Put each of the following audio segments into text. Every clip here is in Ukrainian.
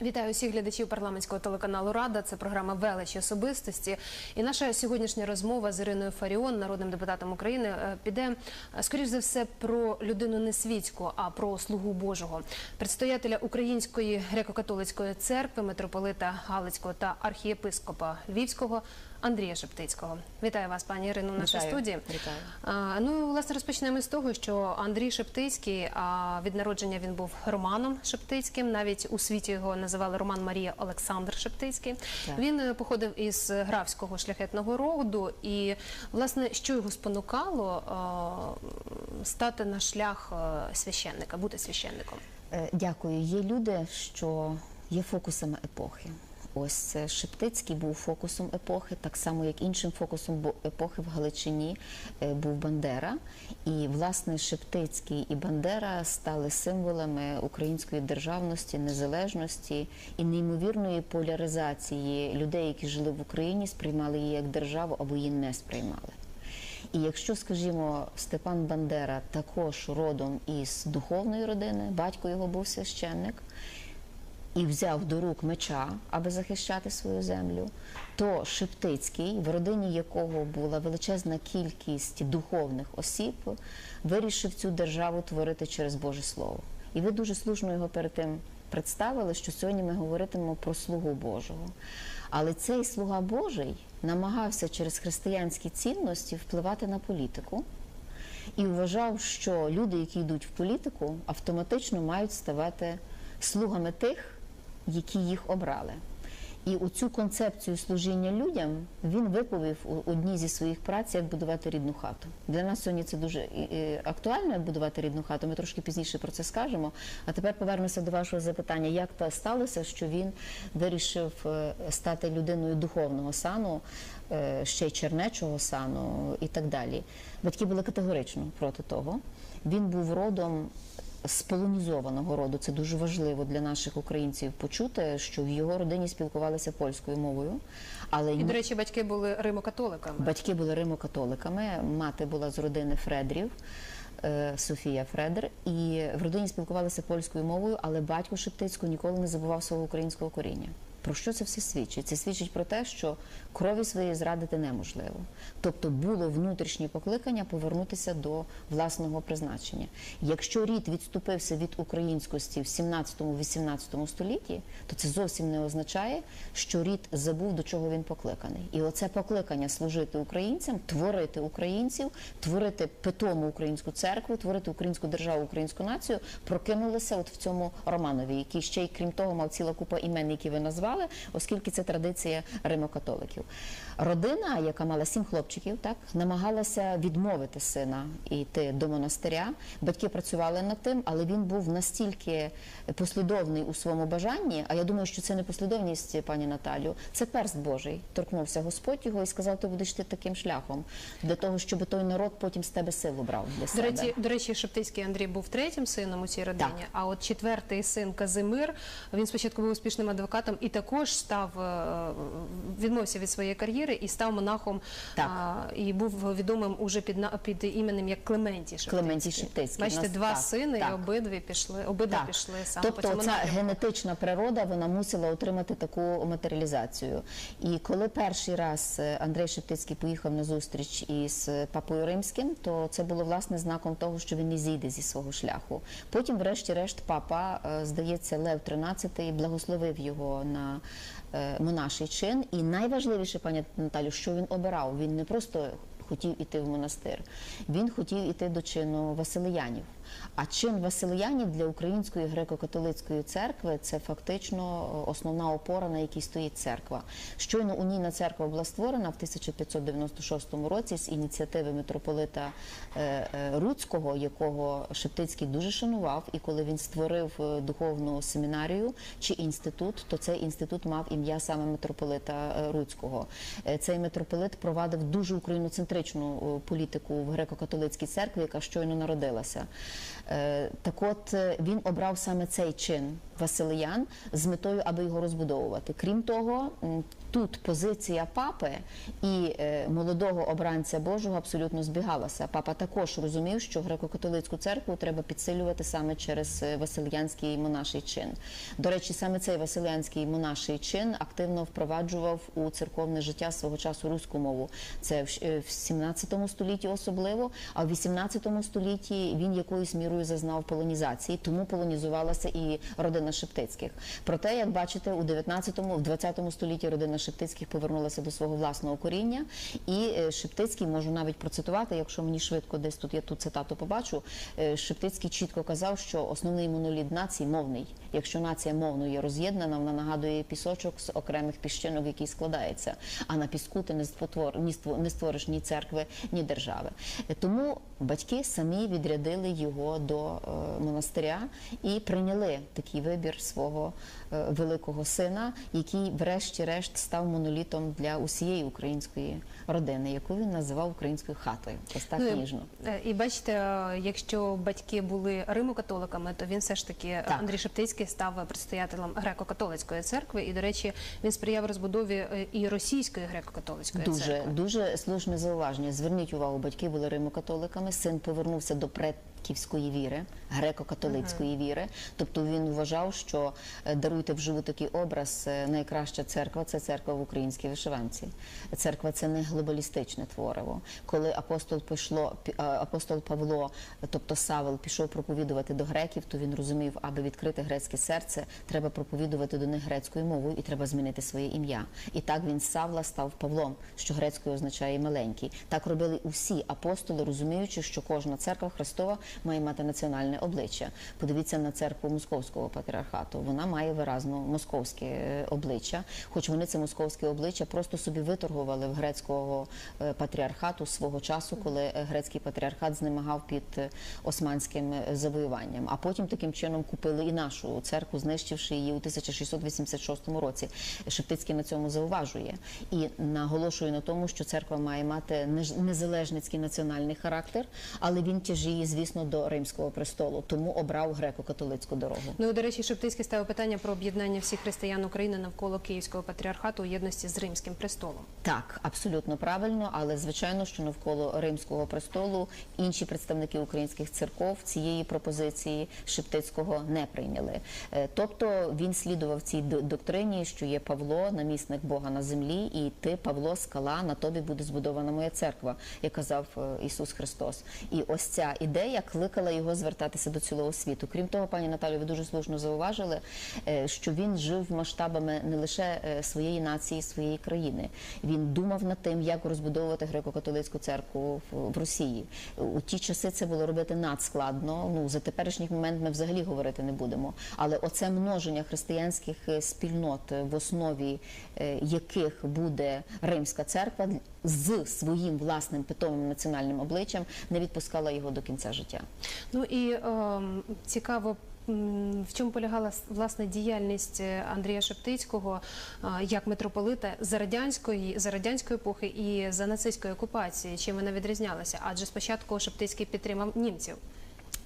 Вітаю усіх глядачів парламентського телеканалу Рада. Це програма Величі особистості. І наша сьогоднішня розмова з Іриною Фаріон, народним депутатом України, е, піде е, скоріш за все про людину не світську, а про слугу Божого, предстоятеля Української греко-католицької церкви, митрополита Галицького та архієпископа Львівського Андрія Шептицького. Вітаю вас, пані Ірино, в нашій Вітаю. студії. Вітаю. А, Ну, власне, розпочнемо з того, що Андрій Шептицький, а від народження він був Романом Шептицьким. Навіть у світі його називали Роман Марія Олександр Шептицький. Так. Він е, походив із графського шляхетного роду. І, власне, що його спонукало е, стати на шлях е, священника, бути священником? Дякую. Є люди, що є фокусами епохи. Ось е, Шептицький був фокусом епохи, так само як іншим фокусом епохи в Галичині е, був Бандера. І власне Шептицький і Бандера стали символами української державності, незалежності і неймовірної поляризації людей, які жили в Україні, сприймали її як державу або її не сприймали. І якщо, скажімо, Степан Бандера також родом із духовної родини, батько його був священник, і взяв до рук меча, аби захищати свою землю, то Шептицький, в родині якого була величезна кількість духовних осіб, вирішив цю державу творити через Боже Слово. І ви дуже слушно його перед тим представили, що сьогодні ми говоритимемо про слугу Божого. Але цей слуга Божий намагався через християнські цінності впливати на політику і вважав, що люди, які йдуть в політику, автоматично мають ставати слугами тих, які їх обрали. І у цю концепцію служіння людям він виповів у одній зі своїх праць, як будувати рідну хату. Для нас сьогодні це дуже актуально, як будувати рідну хату. Ми трошки пізніше про це скажемо. А тепер повернуся до вашого запитання, як то сталося, що він вирішив е, стати людиною духовного сану, е, ще й чернечого сану і так далі. Батьки були категорично проти того. Він був родом з полонізованого роду. Це дуже важливо для наших українців почути, що в його родині спілкувалися польською мовою. Але І, до речі, батьки були римокатоликами. Батьки були римокатоликами, мати була з родини Фредрів. е, Софія Фредер, і в родині спілкувалися польською мовою, але батько Шептицького ніколи не забував свого українського коріння. Про що це все свідчить? Це свідчить про те, що крові своєї зрадити неможливо. Тобто було внутрішнє покликання повернутися до власного призначення. Якщо рід відступився від українськості в 17-18 столітті, то це зовсім не означає, що рід забув до чого він покликаний. І оце покликання служити українцям, творити українців, творити питому українську церкву, творити українську державу, українську націю, прокинулося от в цьому Романові, який ще й крім того мав ціла купа імен, які ви назвали, оскільки це традиція римокатоликів. Родина, яка мала сім хлопчиків, так намагалася відмовити сина і йти до монастиря. Батьки працювали над тим, але він був настільки послідовний у своєму бажанні. А я думаю, що це не послідовність, пані Наталю, це перст Божий. Торкнувся Господь його і сказав: ти будеш йти таким шляхом для того, щоб той народ потім з тебе силу брав для До речі, до речі, Шептицький Андрій був третім сином у цій родині. Так. А от четвертий син Казимир, він спочатку був успішним адвокатом і також став е, відмовився від своєї кар'єри і став монахом. Так. а, і був відомим уже під під іменем як Клементій Шептицький. Клементій Шептицький. Бачите, два так, сини, і обидві пішли, обидва Так. пішли саме по тобто цьому ця напрямку. генетична природа вона мусила отримати таку матеріалізацію. І коли перший раз е, Андрей Шептицький поїхав на зустріч із папою римським, то це було власне знаком того, що він не зійде зі свого шляху. Потім, врешті-решт, папа, е, здається, Лев XIII благословив його на е, монаший чин. І найважливіше, пані Наталю, що він обирав. Він не просто хотів іти в монастир, він хотів іти до чину Василиянів. А чин Василиянів для Української греко-католицької церкви це фактично е, основна опора, на якій стоїть церква. Щойно унійна церква була створена в 1596 році з ініціативи митрополита е, е, Руцького, якого Шептицький дуже шанував. І коли він створив духовну семінарію чи інститут, то цей інститут мав ім'я саме митрополита Руцького. Цей митрополит провадив дуже україноцентричну політику в греко-католицькій церкві, яка щойно народилася. Е, Так от е, він обрав саме цей чин Василиян з метою, аби його розбудовувати. Крім того, тут позиція папи і е, молодого обранця Божого абсолютно збігалася. Папа також розумів, що греко-католицьку церкву треба підсилювати саме через е, Василянський монаший чин. До речі, саме цей Василянський монаший чин активно впроваджував у церковне життя свого часу руську мову. Це в щ- е, в 17 столітті особливо, а в 18 столітті він якоюсь мірою зазнав полонізації, тому полонізувалася і родина Шептицьких. Проте, як бачите, у 19-му, в 20 столітті родина Шептицьких повернулася до свого власного коріння, і е, Шептицький можу навіть процитувати, якщо мені швидко десь тут я ту цитату побачу. е, Шептицький чітко казав, що основний моноліт нації мовний. Якщо нація мовно є роз'єднана, вона нагадує пісочок з окремих піщинок, який складається. А на піску ти не спотвор ні не створиш ні церкви, ні держави. Е, Тому батьки самі відрядили його до монастиря і прийняли такий вибір свого великого сина, який, врешті-решт, став монолітом для усієї української родини, яку він називав українською хатою. Ось так Ну, і- ніжно. Е, І бачите, е, якщо батьки були римокатоликами, то він все ж таки е, Так. Андрій Шептицький став предстоятелем греко-католицької церкви. І, до речі, він сприяв розбудові і російської греко-католицької Дуже церкви. дуже слушне зауваження. Зверніть увагу, батьки були римокатоликами. Син повернувся до предківської віри, греко-католицької віри. Тобто він вважав, що е, даруйте вживу такий образ. е, Найкраща церква це церква в українській вишиванці. Церква це не глобалістичне твориво. Коли апостол пішло, пі- апостол Павло, тобто Савел, пішов проповідувати до греків, то він розумів, аби відкрити грецьке серце, треба проповідувати до них грецькою мовою і треба змінити своє ім'я. І так він з Савла став Павлом, що грецькою означає маленький. Так робили усі апостоли, розуміючи, що кожна церква Христова має мати національне обличчя. Подивіться на церкву Московського патріархату. Вона має виразно московське е, обличчя, хоч вони це московське обличчя просто собі виторгували в грецького е, патріархату свого часу, коли е, грецький патріархат знемагав під османським завоюванням. А потім таким чином купили і нашу церкву, знищивши її у 1686 році. Шептицький на цьому зауважує і наголошує на тому, що церква має мати незалежницький національний характер, але він тяжіє, звісно, до римського престолу, тому обрав греко-католицьку дорогу. Ну, до речі, Шептицький ставив питання про об'єднання всіх християн України навколо Київського патріархату у єдності з Римським престолом. Так, абсолютно правильно, але звичайно, що навколо римського престолу інші представники українських церков цієї пропозиції Шептицького не прийняли. Е, Тобто він слідував цій доктрині, що є Павло, намісник Бога на землі, і ти, Павло, скала, на тобі буде збудована моя церква, як казав е, Ісус Христос. І ось ця ідея кликала його звертатися до цілого світу. Крім того, пані Наталю, ви дуже слушно зауважили, е, що він жив масштабами не лише е, своєї нації, своєї країни. Він думав над тим, як розбудовувати греко-католицьку церкву в, Росії. У ті часи це було робити надскладно. Ну за теперішній момент ми взагалі говорити не будемо. Але оце множення християнських е, спільнот, в основі яких буде римська церква з своїм власним питомим національним обличчям, не відпускала його до кінця життя. Ну і е, цікаво. В чому полягала власне діяльність е, Андрія Шептицького е, як митрополита за радянської за радянської епохи і за нацистської окупації? Чим вона відрізнялася? Адже спочатку Шептицький підтримав німців,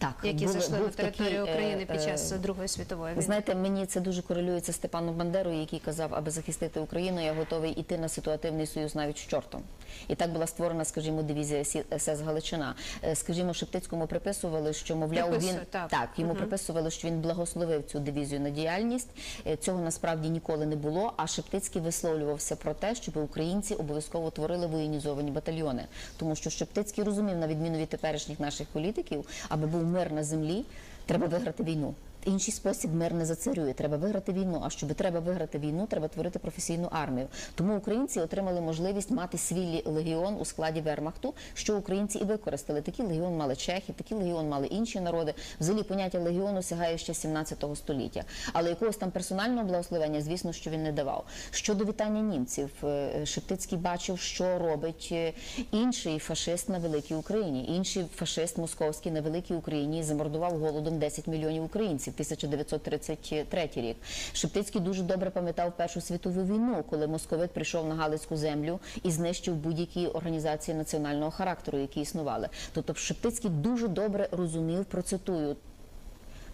Так, які були- зайшли на територію такий, е, України під час е, Другої світової війни. знаєте, мені це дуже корелюється з Степаном Бандерою, який казав, аби захистити Україну, я готовий іти на ситуативний союз навіть з чортом. І так була створена, скажімо, дивізія СС Галичина. Е, Скажімо, Шептицькому приписували, що мовляв Приписує, він так. йому приписували, що він благословив цю дивізію на діяльність. Е, Цього насправді ніколи не було. А Шептицький висловлювався про те, щоб українці обов'язково творили воєнізовані батальйони, тому що Шептицький розумів, на відміну від теперішніх наших політиків, аби був мир на землі, треба виграти війну. Інший спосіб мир не зацарює. Треба виграти війну. А щоб треба виграти війну, треба творити професійну армію. Тому українці отримали можливість мати свій легіон у складі вермахту, що українці і використали. Такий легіон мали чехи, такий легіон мали інші народи. Взагалі поняття легіону сягає ще 17 століття. Але якогось там персонального благословення, звісно, що він не давав. Щодо вітання німців, е, Шептицький бачив, що робить е, інший фашист на великій Україні. Інший фашист московський на великій Україні замордував голодом 10 мільйонів українців. Вінниці, 1933 рік. Шептицький дуже добре пам'ятав Першу світову війну, коли московит прийшов на Галицьку землю і знищив будь-які організації національного характеру, які існували. Тобто Шептицький дуже добре розумів, процитую,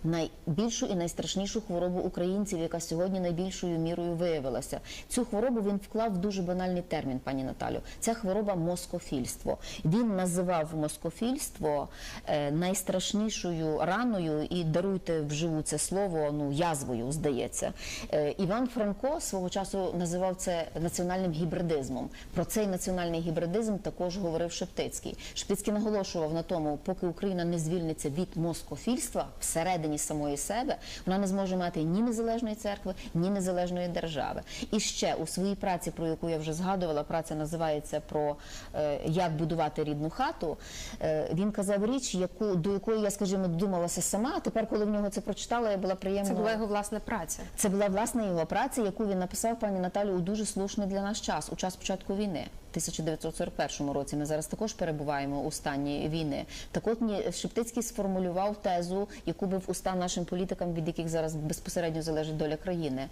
найбільшу і найстрашнішу хворобу українців, яка сьогодні найбільшою мірою виявилася. Цю хворобу він вклав в дуже банальний термін, пані Наталю. Ця хвороба москофільство. Він називав москофільство е, найстрашнішою раною і даруйте вживу це слово, ну язвою, здається. Е, Іван Франко свого часу називав це національним гібридизмом. Про цей національний гібридизм також говорив Шептицький. Шептицький наголошував на тому, поки Україна не звільниться від москофільства всередині самої себе, вона не зможе мати ні незалежної церкви, ні незалежної держави. І ще у своїй праці, про яку я вже згадувала, праця називається про е, як будувати рідну хату. Е, він казав річ, яку до якої я, скажімо, додумалася сама. А тепер, коли в нього це прочитала, я була приємно. Це була його власна праця. Це була власне його праця, яку він написав пані Наталю у дуже слушний для нас час, у час початку війни. В 1941 році ми зараз також перебуваємо у стані війни. Так от Шептицький сформулював тезу, яку би в уста нашим політикам, від яких зараз безпосередньо залежить доля країни.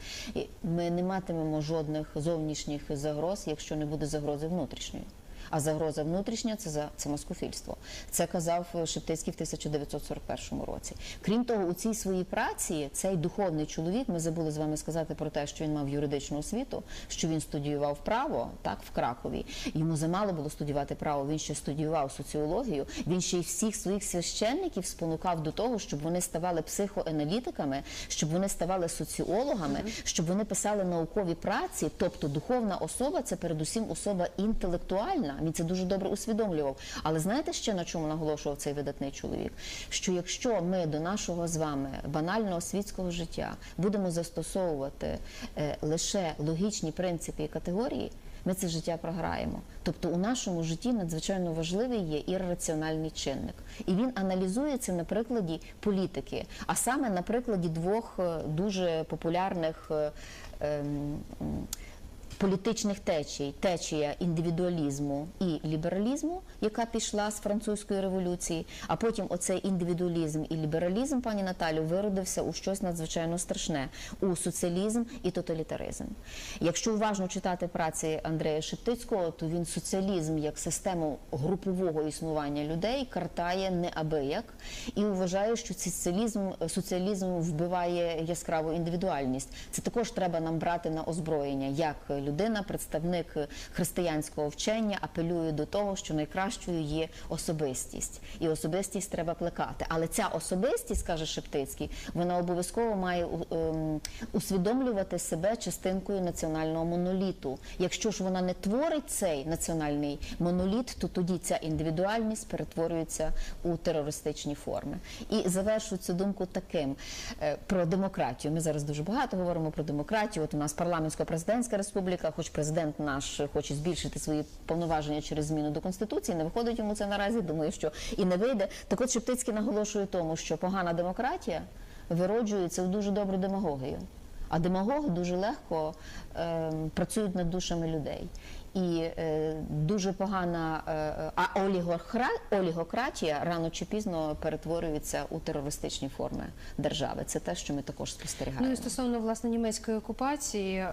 Ми не матимемо жодних зовнішніх загроз, якщо не буде загрози внутрішньої. А загроза внутрішня це за це москофільство. Це казав Шептицький в 1941 році. Крім того, у цій своїй праці цей духовний чоловік. Ми забули з вами сказати про те, що він мав юридичну освіту, що він студіював право так в Кракові. Йому замало було студіювати право. Він ще студіював соціологію. Він ще й всіх своїх священників спонукав до того, щоб вони ставали психоаналітиками, щоб вони ставали соціологами, щоб вони писали наукові праці. Тобто, духовна особа це передусім особа інтелектуальна. Він це дуже добре усвідомлював. Але знаєте ще на чому наголошував цей видатний чоловік? Що якщо ми до нашого з вами банального світського життя будемо застосовувати е, лише логічні принципи і категорії, ми це життя програємо. Тобто у нашому житті надзвичайно важливий є ірраціональний чинник. І він аналізує це на прикладі політики, а саме на прикладі двох е, дуже популярних. е, ем, політичних течій, течія індивідуалізму і лібералізму, яка пішла з французької революції, а потім оцей індивідуалізм і лібералізм, пані Наталю, виродився у щось надзвичайно страшне у соціалізм і тоталітаризм. Якщо уважно читати праці Андрея Шептицького, то він соціалізм як систему групового існування людей картає неабияк і вважає, що соціалізм, соціалізм вбиває яскраву індивідуальність. Це також треба нам брати на озброєння, як людина, представник християнського вчення, апелює до того, що найкращою є особистість, і особистість треба плекати. Але ця особистість, каже Шептицький, вона обов'язково має ем, усвідомлювати себе частинкою національного моноліту. Якщо ж вона не творить цей національний моноліт, то тоді ця індивідуальність перетворюється у терористичні форми. І завершу цю думку таким е, про демократію. Ми зараз дуже багато говоримо про демократію. От у нас парламентсько-президентська республіка, хоч президент наш хоче збільшити свої повноваження через зміну до конституції, не виходить йому це наразі. Думаю, що і не вийде. Так от Шептицький наголошує тому, що погана демократія вироджується в дуже добру демагогію. А демагоги дуже легко е, працюють над душами людей. І е, дуже погана е, а олігохра, олігократія рано чи пізно перетворюється у терористичні форми держави. Це те, що ми також спостерігаємо. Ну і стосовно власне німецької окупації, е,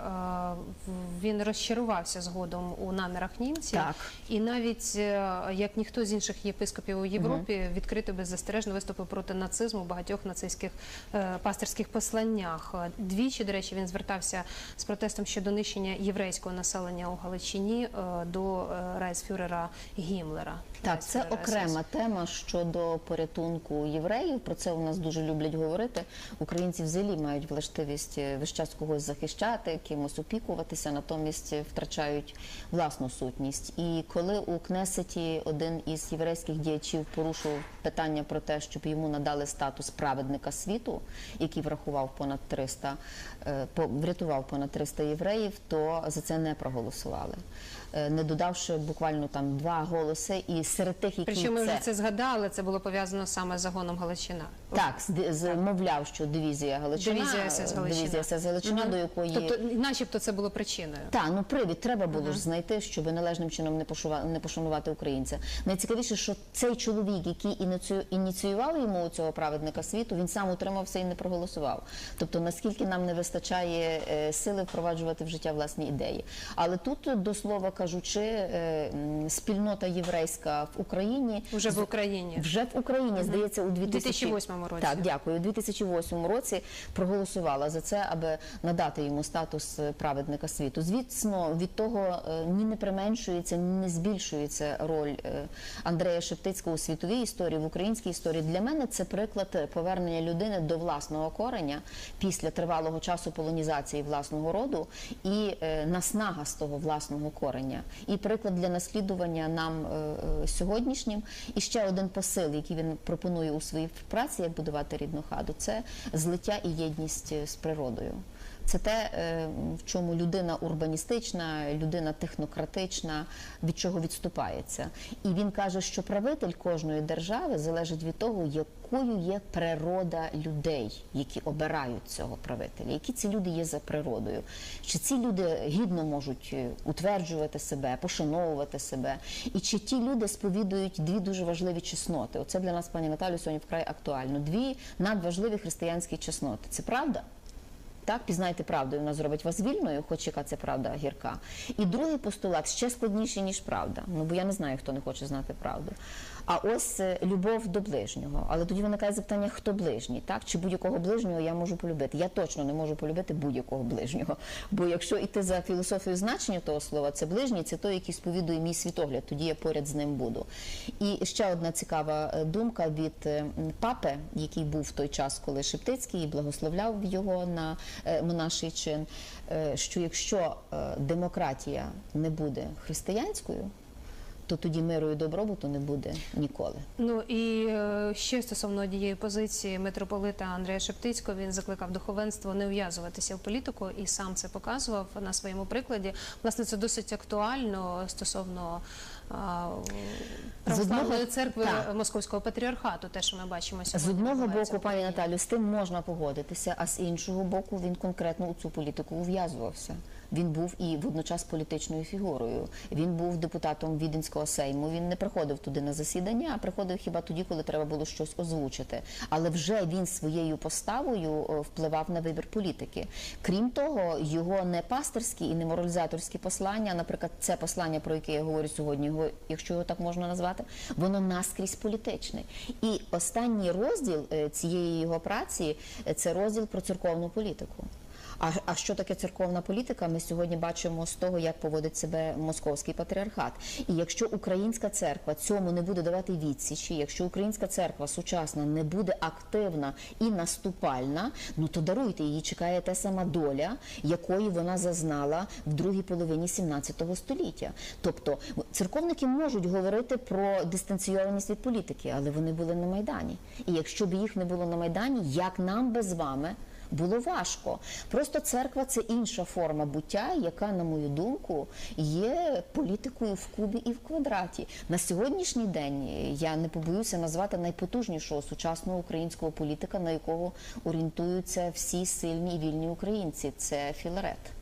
він розчарувався згодом у намірах німців, Так. і навіть е, як ніхто з інших єпископів у Європі відкрито беззастережно виступив проти нацизму в багатьох нацистських е, пастирських посланнях. Е, Двічі, до речі, він звертався з протестом щодо нищення єврейського населення у Галичині е, до е, райсфюрера Гімлера. Так, це окрема тема щодо порятунку євреїв. Про це у нас дуже люблять говорити. Українці взагалі мають властивість е, весь час когось захищати, кимось опікуватися, натомість втрачають власну сутність. І коли у Кнесеті один із єврейських діячів порушив питання про те, щоб йому надали статус праведника світу, який врахував понад 300, е, врятував понад 300 євреїв, то за це не проголосували. Е, Не додавши буквально там два голоси, і серед тих, які Причому ми це вже це згадали, це було пов'язано саме з загоном Галичина. Так, з- з- мовляв, що дивізія Галичина, Дивізія СС Галичина. дивізія СС Галичина, Мгм. до якої Тобто, начебто, це було причиною. та ну привід треба було ж знайти, щоб належним чином не пошува- не пошанувати українця. Найцікавіше, що цей чоловік, який ініцію- ініціював йому цього праведника світу, він сам утримався і не проголосував. Тобто, наскільки нам не вистачає е, сили впроваджувати в життя власні ідеї. Але тут, до слова кажучи, е, спільнота єврейська в Україні Уже в Україні. вже в Україні, здається, у 2000... 2008 році. Так, дякую. У 2008 році проголосувала за це, аби надати йому статус е, праведника світу. Звісно, від того е, ні не применшується, ні не збільшується роль Андрея Шептицького у світовій історії, в українській історії. Для мене це приклад повернення людини до власного кореня після тривалого часу полонізації власного роду і наснага з того власного кореня. І приклад для наслідування нам е, е, сьогоднішнім. І ще один посил, який він пропонує у своїй праці, як будувати рідну хаду, це злиття і єдність е, з природою. Це те, е, в чому людина урбаністична, людина технократична, від чого відступається. І він каже, що правитель кожної держави залежить від того, якою є природа людей, які обирають цього правителя, які ці люди є за природою. Чи ці люди гідно можуть е, утверджувати себе, пошановувати себе, і чи ті люди сповідують дві дуже важливі чесноти? Оце для нас, пані Наталю, сьогодні вкрай актуально. Дві надважливі християнські чесноти. Це правда? Так, пізнайте правду, і вона зробить вас вільною, хоч яка це правда гірка. І другий постулат ще складніший, ніж правда. Ну бо я не знаю, хто не хоче знати правду. А ось е, любов до ближнього. Але тоді виникає запитання, хто ближній, так? Чи будь-якого ближнього я можу полюбити? Я точно не можу полюбити будь-якого ближнього. Бо якщо йти за філософією значення того слова, це ближній, це той, який сповідує мій світогляд, тоді я поряд з ним буду. І ще одна цікава е, думка від е, папи, який був в той час, коли Шептицький благословляв його на монаший чин, що якщо демократія не буде християнською, то тоді миру і добробуту не буде ніколи. Ну і е, ще стосовно однієї позиції митрополита Андрея Шептицького, він закликав духовенство не ув'язуватися в політику і сам це показував на своєму прикладі. Власне, це досить актуально стосовно а, православної церкви так. Московського патріархату, те, що ми бачимо сьогодні. З одного боку, пані. Наталю, з тим можна погодитися, а з іншого боку, він конкретно у цю політику ув'язувався. Він був і водночас політичною фігурою. Він був депутатом Віденського сейму. Він не приходив туди на засідання, а приходив хіба тоді, коли треба було щось озвучити. Але вже він своєю поставою е, впливав на вибір політики. Крім того, його не пасторські і не моралізаторські послання, наприклад, це послання, про яке я говорю сьогодні, його, якщо його так можна назвати, воно наскрізь політичне. І останній розділ е, цієї його праці е, це розділ про церковну політику. А, а що таке церковна політика? Ми сьогодні бачимо з того, як поводить себе московський патріархат. І якщо українська церква цьому не буде давати відсічі, якщо українська церква сучасна не буде активна і наступальна, ну то даруйте її чекає та сама доля, якої вона зазнала в другій половині 17 століття. Тобто церковники можуть говорити про дистанційованість від політики, але вони були на майдані. І якщо б їх не було на майдані, як нам без вами? Було важко. Просто церква це інша форма буття, яка, на мою думку, є політикою в кубі і в квадраті. На сьогоднішній день я не побоюся назвати найпотужнішого сучасного українського політика, на якого орієнтуються всі сильні і вільні українці. Це Філарет.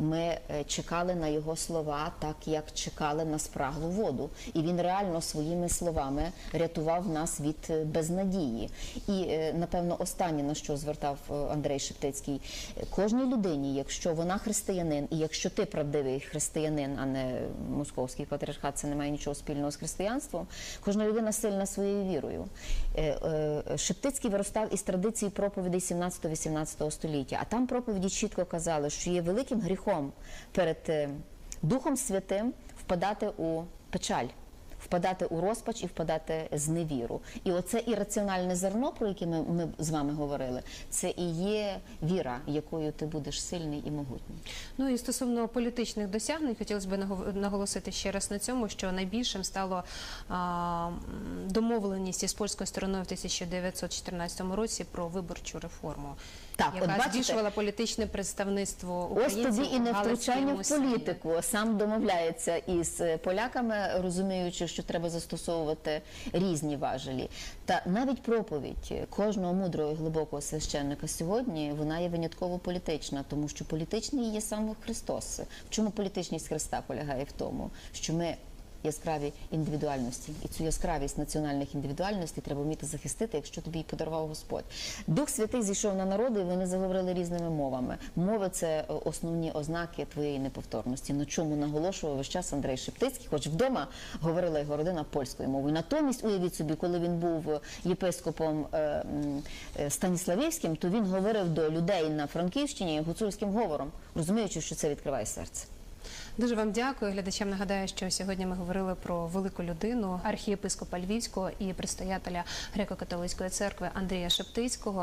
Ми е, чекали на його слова, так як чекали на спраглу воду, і він реально своїми словами рятував нас від е, безнадії. І е, напевно, останнє на що звертав Андрей Шептицький, кожній людині, якщо вона християнин, і якщо ти правдивий християнин, а не московський патріархат, це не має нічого спільного з християнством. Кожна людина сильна своєю вірою. Шептицький виростав із традиції проповідей 17-18 століття, а там проповіді чітко казали, що є великим гріхом перед е, Духом Святим впадати у печаль. Впадати у розпач і впадати з невіру. І оце ірраціональне зерно, про яке ми, ми з вами говорили, це і є віра, якою ти будеш сильний і могутній. Ну і стосовно політичних досягнень, хотілося б наго- наголосити ще раз на цьому, що найбільшим стало а, домовленість із польською стороною в 1914 році про виборчу реформу. Так, от яка бачите, збільшувала політичне представництво Ось українців тобі і не втручання в політику. Сам домовляється із е, поляками, розуміючи, що треба застосовувати різні важелі. Та навіть проповідь кожного мудрого і глибокого священника сьогодні вона є винятково політична, тому що політичний є сам Христос. В чому політичність Христа полягає в тому, що ми. Яскраві індивідуальності, і цю яскравість національних індивідуальностей треба вміти захистити, якщо тобі подарував Господь. Дух Святий зійшов на народи, і вони заговорили різними мовами. Мови це е, основні ознаки твоєї неповторності. На чому наголошував весь час Андрей Шептицький, хоч вдома говорила його родина польською мовою. Натомість, уявіть собі, коли він був єпископом е, м, е, Станіславівським, то він говорив до людей на Франківщині гуцульським говором, розуміючи, що це відкриває серце. Дуже вам дякую. Глядачам нагадаю, що сьогодні ми говорили про велику людину архієпископа Львівського і предстоятеля греко-католицької церкви Андрія Шептицького.